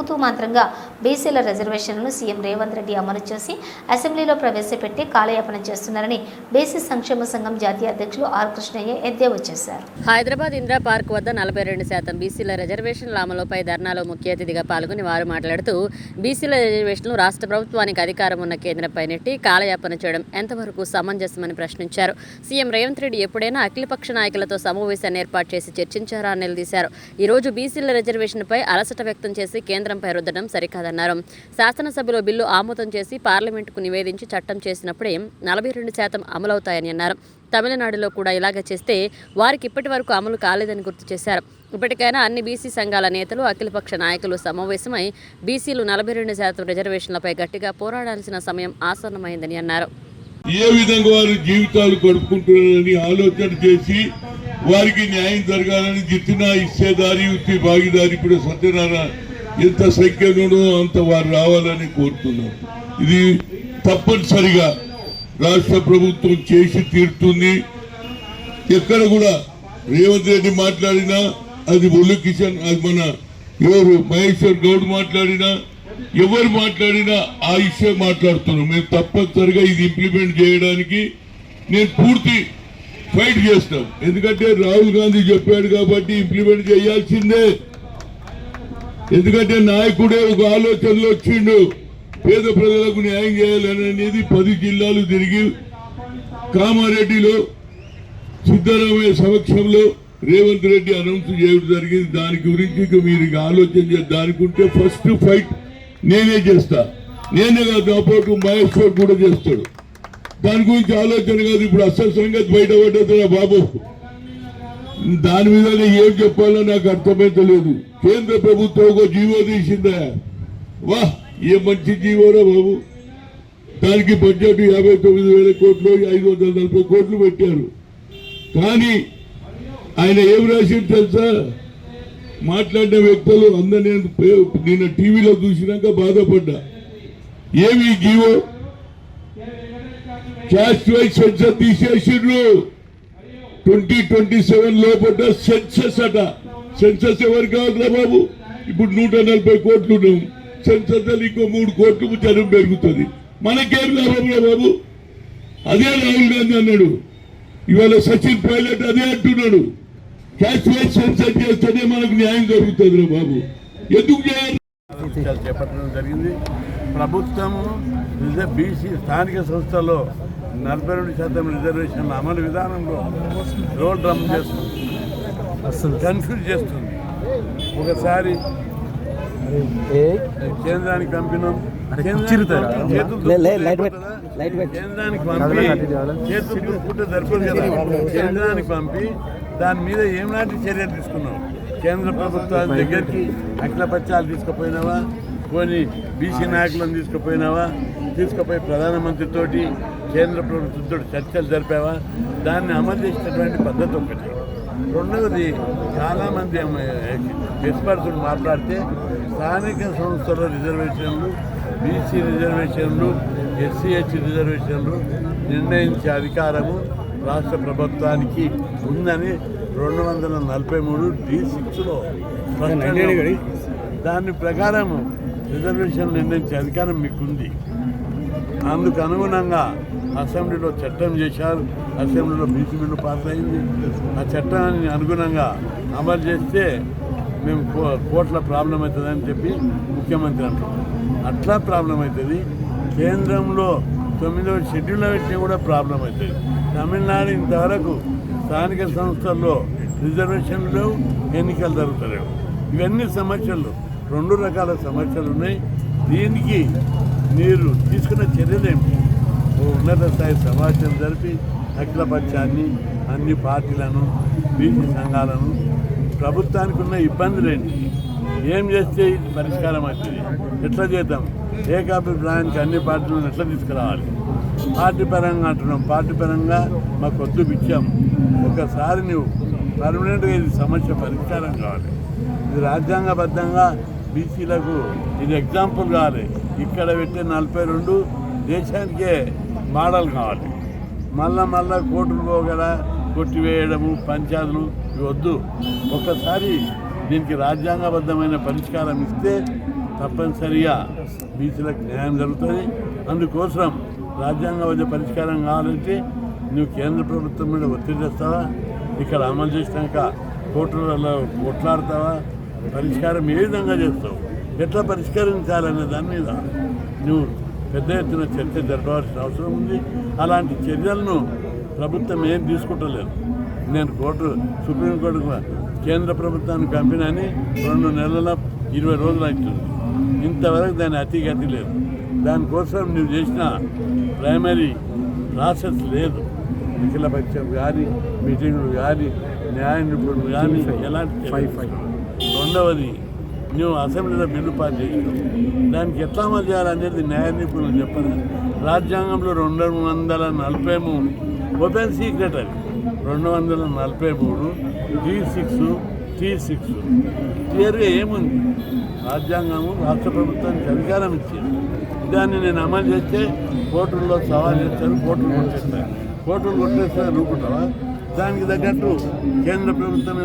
తూతూ మాత్రంగా బీసీల రిజర్వేషన్లను సీఎం రేవంత్ రెడ్డి అమలు చేసి అసెంబ్లీలో ప్రవేశపెట్టి కాలయాపన చేస్తున్నారని బీసీ సంక్షేమ సంఘం జాతీయ అధ్యక్షులు ఆర్ కృష్ణయ్య ఎద్దేవా చేశారు. హైదరాబాద్ ఇందిరా పార్క్ వద్ద నలభై రెండు శాతం బీసీల రిజర్వేషన్ల అమలుపై ధర్నాలో ముఖ్య అతిథిగా పాల్గొని వారు మాట్లాడుతూ బీసీల రిజర్వేషన్లు రాష్ట్ర ప్రభుత్వానికి అధికారం ఉన్న కేంద్రంపై నెట్టి కాలయాపన చేయడం ఎంతవరకు సమంజసమని ప్రశ్నించారు. సీఎం రేవంత్ రెడ్డి ఎప్పుడైనా అఖిలపక్ష నాయకులతో సమావేశాన్ని ఏర్పాటు చేసి చర్చించారా నిలదీశారు. ఈ రోజు బీసీల రిజర్వేషన్పై అలసట వ్యక్తం చేసి కేంద్రంపై రుద్దడం సరికాదన్నారు. శాసనసభలో బిల్లు ఆమోదం చేసి పార్లమెంటుకు నివేదించి చట్టం చేసినప్పుడే నలభై రెండు శాతం అమలవుతాయని అన్నారు. తమిళనాడులో కూడా ఇలాగ చేస్తే వారికి ఇప్పటి వరకు అమలు కాలేదని గుర్తు చేశారు. ఇప్పటికైనా అన్ని బీసీ సంఘాల నేతలు అఖిలపక్ష నాయకులు సమావేశమై బీసీలు నలభై రెండు శాతం రిజర్వేషన్లపై గట్టిగా పోరాడాల్సిన సమయం ఆసన్నమైందని అన్నారు. ఏ విధంగా వారు జీవితాలు గడుపుకుంటున్నారని ఆలోచన చేసి వారికి న్యాయం జరగాలని జిత్తున ఇచ్చేదారి భాగీదారి ఇప్పుడు సత్యనారాయణ ఎంత సంఖ్యలోనో అంత వారు రావాలని కోరుతున్నాం. ఇది తప్పనిసరిగా రాష్ట్ర ప్రభుత్వం చేసి తీరుతుంది. ఎక్కడ కూడా రేవంత్ రెడ్డి మాట్లాడినా అది ఒళ్ళు కిషన్ అది మన ఎవరు మహేశ్వర్ గౌడ్ మాట్లాడినా ఎవరు మాట్లాడినా ఆ ఇష్యూ మాట్లాడుతున్నాం. మేము తప్పనిసరిగా ఇది ఇంప్లిమెంట్ చేయడానికి నేను పూర్తి ఫైట్ చేస్తాం. ఎందుకంటే రాహుల్ గాంధీ చెప్పాడు కాబట్టి ఇంప్లిమెంట్ చేయాల్సిందే. ఎందుకంటే నాయకుడే ఒక ఆలోచనలో వచ్చిండు. పేద ప్రజలకు న్యాయం చేయాలని అనేది పది జిల్లాలు తిరిగి కామారెడ్డిలో సిద్ధరామయ్య సమక్షంలో రేవంత్ రెడ్డి అనౌన్స్ చేయడం జరిగింది. దాని గురించి ఇక మీరు ఆలోచన చేసి ఫస్ట్ ఫైట్ నేనే చేస్తా. నేనే కాదు నా పాటు మహేశ్వర్ కూడా చేస్తాడు. దాని గురించి ఆలోచన కాదు. ఇప్పుడు అసలు సంగతి బయటపడ్డది బాబు? దాని మీద ఏం చెప్పాలో నాకు అర్థమైతలేదు కేంద్ర ప్రభుత్వం ఒక జీవో తీసిందా. వా ఏ మంచి జీవోరా బాబు. దానికి బడ్జెట్ యాభై తొమ్మిది వేల కోట్లు ఐదు వందల నలభై కోట్లు పెట్టారు. కానీ ఆయన ఏం రాసింది తెలుసా? మాట్లాడిన వ్యక్తులు అందరు నేను పే- నిన్న టీవీలో చూసినాక బాధపడ్డా. ఏమి జీవో? క్యాస్ట్ వైజ్ సెన్సర్ తీసేసిండ్రు. ట్వంటీ ట్వంటీ సెవెన్ లోపల సెన్సెస్ అట. సెన్సస్ ఎవరు కావాలరా బాబు? ఇప్పుడు నూట నలభై కోట్లు ఉన్నాం. సెన్సెస్ ఇంకో మూడు కోట్లు జనం పెరుగుతుంది. మనకేం లాభంరా బాబు? అదే రాహుల్ గాంధీ అన్నాడు. ఇవాళ సచిన్ పైలట్ అదే అంటున్నాడు. క్యాష్ వైజ్ సెన్సర్ చేస్తేనే మనకు న్యాయం జరుగుతుంది బాబు. ఎందుకు చేయాలి చేపట్టడం జరిగింది ప్రభుత్వము బీసీ స్థానిక సంస్థలో నలభై రెండు శాతం రిజర్వేషన్ల అమలు విధానంలో రోల్ డ్రమ్ చేస్తుంది. కన్ఫ్యూజ్ చేస్తుంది. ఒకసారి కేంద్రానికి పంపినాం. కేంద్రానికి పంపి చేతులు పెట్టు. కేంద్రానికి పంపి చేతులు దులుపుకుంటే సరిపోదు కదా. కేంద్రానికి పంపి దాని మీద ఏనాటి చర్యలు తీసుకున్నాం కేంద్ర ప్రభుత్వాల దగ్గరికి అఖిలపక్షాలు తీసుకుపోయినావా? పోనీ బీసీ నాయకులను తీసుకుపోయినావా? తీసుకుపోయి ప్రధానమంత్రితోటి కేంద్ర ప్రభుత్వంతో చర్చలు జరిపావా? దాన్ని అమలు చేసినటువంటి పద్ధతి ఒకటి. రెండవది చాలామంది ఎక్స్పర్ట్స్ మాట్లాడితే స్థానిక సంస్థల రిజర్వేషన్లు బీసీ రిజర్వేషన్లు ఎస్సీ ఎస్టీ రిజర్వేషన్లు నిర్ణయించే అధికారము రాష్ట్ర ప్రభుత్వానికి ఉందని రెండు వందల నలభై మూడు డి సిక్స్లో దాని ప్రకారం రిజర్వేషన్ నిర్ణయించే అధికారం మీకుంది. అందుకు అనుగుణంగా అసెంబ్లీలో చట్టం చేశారు అసెంబ్లీలో బీసీ బిల్లు పాస్ అయింది. ఆ చట్టాన్ని అనుగుణంగా అమలు చేస్తే మేము కో- కోట్ల ప్రాబ్లం అవుతుందని చెప్పి ముఖ్యమంత్రి అంటారు అట్లా ప్రాబ్లం అవుతుంది. కేంద్రంలో తొమ్మిదవ షెడ్యూల్ పెట్టినా కూడా ప్రాబ్లం అవుతుంది. తమిళనాడు ఇంతవరకు స్థానిక సంస్థల్లో రిజర్వేషన్లు ఎన్నికలు జరుగుతలేవు. ఇవన్నీ సమస్యలు రెండు రకాల సమస్యలు ఉన్నాయి. దీనికి మీరు తీసుకున్న చర్యలు ఏమిటి? ఉన్నత స్థాయి సమావేశం జరిపి అఖిలపక్షాన్ని అన్ని పార్టీలను బీసీ సంఘాలను ప్రభుత్వానికి ఉన్న ఇబ్బందులు ఏంటి ఏం చేస్తే ఇది పరిష్కారం అవుతుంది ఎట్లా చేద్దాం? ఏకాభిప్రాయానికి అన్ని పార్టీలను ఎట్లా తీసుకురావాలి? పార్టీ పరంగా అంటున్నాం. పార్టీ పరంగా మాకు వద్దు ఇచ్చాం. ఒకసారి నువ్వు పర్మనెంట్గా ఇది సమస్య పరిష్కారం కావాలి. ఇది రాజ్యాంగబద్ధంగా బీసీలకు ఇది ఎగ్జాంపుల్ కావాలి. ఇక్కడ పెట్టే నలభై రెండు దేశానికే మోడల్ కావాలి. మళ్ళా మళ్ళా కోర్టులు పోగల కొట్టివేయడము పంచాయతీలు ఇవి వద్దు. ఒక్కసారి దీనికి రాజ్యాంగబద్ధమైన పరిష్కారం ఇస్తే తప్పనిసరిగా బీసీలకు న్యాయం జరుగుతుంది. అందుకోసం రాజ్యాంగ వద్ద పరిష్కారం కావాలంటే నువ్వు కేంద్ర ప్రభుత్వం మీద ఒత్తిడి తెస్తావా? ఇక్కడ అమలు చేసినాక కోర్టులలో కొట్లాడతావా? పరిష్కారం ఏ విధంగా చేస్తావు? ఎట్లా పరిష్కరించాలనే దాని మీద నువ్వు పెద్ద ఎత్తున చర్చ జరపవలసిన అవసరం ఉంది. అలాంటి చర్యలను ప్రభుత్వం ఏం తీసుకుంటలేదు. నేను కోర్టు సుప్రీంకోర్టుకు కేంద్ర ప్రభుత్వానికి పంపినని రెండు నెలల ఇరవై రోజులు అవుతుంది. ఇంతవరకు దాని అతి గతి లేదు. దానికోసం నువ్వు చేసిన ప్రైమరీ ప్రాసెస్ లేదు. అఖిల పక్షం కానీ మీటింగులు కానీ న్యాయ నిపుణులు కానీ ఎలాంటి. రెండవది నువ్వు అసెంబ్లీలో బిల్లు పాస్ చేసినావు దానికి ఎట్లా అమలు చేయాలనేది న్యాయ నిపుణులు చెప్పారు రాజ్యాంగంలో రెండు వందల నలభై మూడు ఓపెన్ సీక్రెట్ అది. రెండు వందల నలభై మూడు టీ సిక్స్ టీ సిక్స్. క్లియర్గా ఏముంది? రాజ్యాంగము రాష్ట్ర ప్రభుత్వానికి అధికారం ఇచ్చింది. దాన్ని నేను అమలు చేస్తే కోర్టుల్లో సవాల్ చేస్తాను కోర్టులు కొట్టేస్తాను కోర్టులు కొట్టేస్తాను అనుకుంటావా? దానికి తగ్గట్టు కేంద్ర ప్రభుత్వం